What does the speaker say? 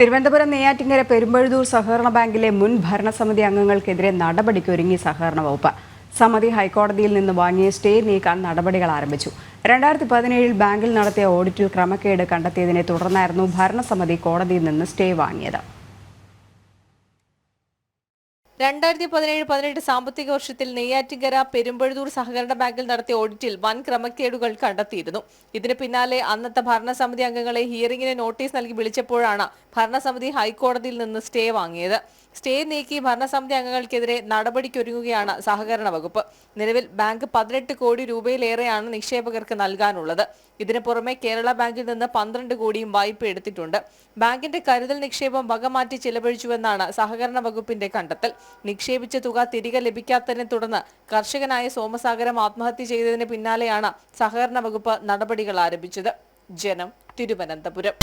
തിരുവനന്തപുരം നെയ്യാറ്റിങ്കര പെരുമ്പഴുതൂർ സഹകരണ ബാങ്കിലെ മുൻ ഭരണസമിതി അംഗങ്ങൾക്കെതിരെ നടപടിക്കൊരുങ്ങി സഹകരണ വകുപ്പ്. സമിതി ഹൈക്കോടതിയിൽ നിന്ന് വാങ്ങിയ സ്റ്റേ നീക്കാൻ നടപടികൾ ആരംഭിച്ചു. രണ്ടായിരത്തി പതിനേഴിൽ ബാങ്കിൽ നടത്തിയ ഓഡിറ്റിൽ ക്രമക്കേട് കണ്ടെത്തിയതിനെ തുടർന്നായിരുന്നു ഭരണസമിതി കോടതിയിൽ നിന്ന് സ്റ്റേ വാങ്ങിയത്. രണ്ടായിരത്തി പതിനേഴ് പതിനെട്ട് സാമ്പത്തിക വർഷത്തിൽ നെയ്യാറ്റിങ്കര പെരുമ്പഴുതൂർ സഹകരണ ബാങ്കിൽ നടത്തിയ ഓഡിറ്റിൽ വൻ ക്രമക്കേടുകൾ കണ്ടെത്തിയിരുന്നു. ഇതിന് പിന്നാലെ അന്നത്തെ ഭരണസമിതി അംഗങ്ങളെ ഹിയറിംഗിന് നോട്ടീസ് നൽകി വിളിച്ചപ്പോഴാണ് ഭരണസമിതി ഹൈക്കോടതിയിൽ നിന്ന് സ്റ്റേ വാങ്ങിയത്. സ്റ്റേ നീക്കി ഭരണസമിതി അംഗങ്ങൾക്കെതിരെ നടപടിക്കൊരുങ്ങുകയാണ് സഹകരണ വകുപ്പ്. നിലവിൽ ബാങ്ക് പതിനെട്ട് കോടി രൂപയിലേറെയാണ് നിക്ഷേപകർക്ക് നൽകാനുള്ളത്. ഇതിനു പുറമെ കേരള ബാങ്കിൽ നിന്ന് പന്ത്രണ്ട് കോടിയും വായ്പ എടുത്തിട്ടുണ്ട്. ബാങ്കിന്റെ കരുതൽ നിക്ഷേപം വകമാറ്റി ചെലവഴിച്ചുവെന്നാണ് സഹകരണ വകുപ്പിന്റെ കണ്ടെത്തൽ. നിക്ഷേപിച്ച തുക തിരികെ ലഭിക്കാത്തതിനെ തുടർന്ന് കർഷകനായ സോമസാഗരം ആത്മഹത്യ ചെയ്തതിന് പിന്നാലെയാണ് സഹകരണ വകുപ്പ് നടപടികൾ ആരംഭിച്ചത്. ജനം തിരുവനന്തപുരം.